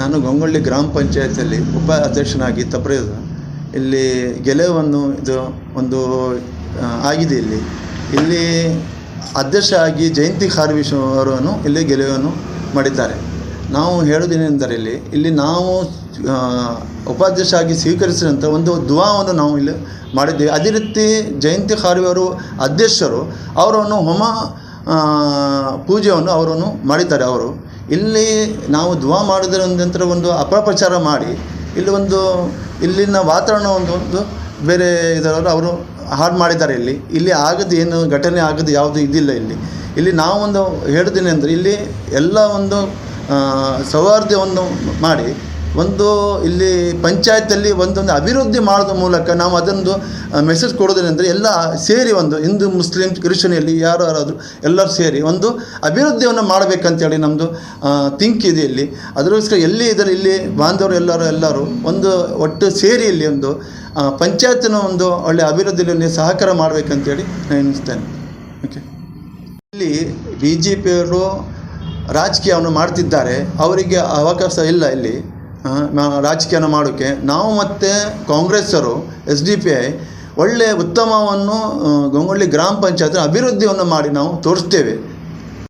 ನಾನು ಗಂಗೊಳ್ಳಿ ಗ್ರಾಮ ಪಂಚಾಯತಿಯಲ್ಲಿ ಉಪ ಅಧ್ಯಕ್ಷನಾಗಿ ತಪ್ಪಿದ ಇಲ್ಲಿ ಗೆಲುವನ್ನು ಇದು ಒಂದು ಆಗಿದೆ ಇಲ್ಲಿ. ಇಲ್ಲಿ ಅಧ್ಯಕ್ಷ ಆಗಿ ಜಯಂತಿ ಖಾರ್ವಿಶ್ ಅವರನ್ನು ಇಲ್ಲಿ ಗೆಲುವನ್ನು ಮಾಡಿದ್ದಾರೆ. ನಾವು ಹೇಳೋದೇನೆಂದರೆ ಇಲ್ಲಿ ಇಲ್ಲಿ ನಾವು ಉಪಾಧ್ಯಕ್ಷ ಆಗಿ ಸ್ವೀಕರಿಸಿದಂಥ ಒಂದು ದುವಾವನ್ನು ನಾವು ಇಲ್ಲಿ ಮಾಡಿದ್ದೇವೆ. ಅದೇ ರೀತಿ ಜಯಂತಿ ಖಾರ್ವಿ ಅವರು ಅಧ್ಯಕ್ಷರು, ಅವರನ್ನು ಹೋಮ ಪೂಜೆಯನ್ನು ಅವರನ್ನು ಮಾಡಿದ್ದಾರೆ ಅವರು. ಇಲ್ಲಿ ನಾವು ದುವಾ ಮಾಡಿದ್ರೆ ನಂತರ ಒಂದು ಅಪಪ್ರಚಾರ ಮಾಡಿ, ಇಲ್ಲಿ ಒಂದು, ಇಲ್ಲಿನ ವಾತಾವರಣ ಒಂದು ಒಂದು ಬೇರೆ ಇದರವರು ಅವರು ಹಾಡು ಮಾಡಿದ್ದಾರೆ ಇಲ್ಲಿ. ಇಲ್ಲಿ ಆಗದ ಏನು ಘಟನೆ ಆಗದು ಯಾವುದು ಇದಿಲ್ಲ ಇಲ್ಲಿ. ಇಲ್ಲಿ ನಾವೊಂದು ಹೇಳ್ತೀನಿ ಅಂದರೆ ಇಲ್ಲಿ ಎಲ್ಲ ಒಂದು ಸೌಹಾರ್ದವನ್ನು ಮಾಡಿ ಒಂದು ಇಲ್ಲಿ ಪಂಚಾಯತಲ್ಲಿ ಒಂದೊಂದು ಅಭಿವೃದ್ಧಿ ಮಾಡೋದ್ರ ಮೂಲಕ ನಾವು ಅದೊಂದು ಮೆಸೇಜ್ ಕೊಡೋದೇನೆಂದರೆ ಎಲ್ಲ ಸೇರಿ ಒಂದು ಹಿಂದೂ, ಮುಸ್ಲಿಂ ಯಾರು ಯಾರಾದರೂ ಎಲ್ಲರೂ ಸೇರಿ ಒಂದು ಅಭಿವೃದ್ಧಿಯನ್ನು ಮಾಡಬೇಕಂತೇಳಿ ನಮ್ಮದು ಥಿಂಕ್ ಇದೆ ಇಲ್ಲಿ. ಅದಕ್ಕೋಸ್ಕರ ಎಲ್ಲಿ ಇದ್ದಾರೆ ಇಲ್ಲಿ ಬಾಂಧವರು ಎಲ್ಲರೂ ಎಲ್ಲರೂ ಒಂದು ಒಟ್ಟು ಸೇರಿ ಇಲ್ಲಿ ಒಂದು ಪಂಚಾಯತ್ನ ಒಂದು ಒಳ್ಳೆಯ ಅಭಿವೃದ್ಧಿಯಲ್ಲಿ ಸಹಕಾರ ಮಾಡಬೇಕಂತೇಳಿ ನಾನು ಎನಿಸ್ತೇನೆ ಓಕೆ ಇಲ್ಲಿ ಬಿ ಜೆ ಪಿಯವರು ರಾಜಕೀಯವನ್ನು ಮಾಡ್ತಿದ್ದಾರೆ. ಅವರಿಗೆ ಅವಕಾಶ ಇಲ್ಲ ಇಲ್ಲಿ. ರಾಜಕೀಯನ ಮಾಡೋಕ್ಕೆ ನಾವು ಮತ್ತು ಕಾಂಗ್ರೆಸ್ಸರು, ಎಸ್ ಡಿ ಪಿ ಐ ಒಳ್ಳೆಯ ಉತ್ತಮವನ್ನು ಗಂಗೊಳ್ಳಿ ಗ್ರಾಮ ಪಂಚಾಯತ್ ಅಭಿವೃದ್ಧಿಯನ್ನು ಮಾಡಿ ನಾವು ತೋರಿಸ್ತೇವೆ.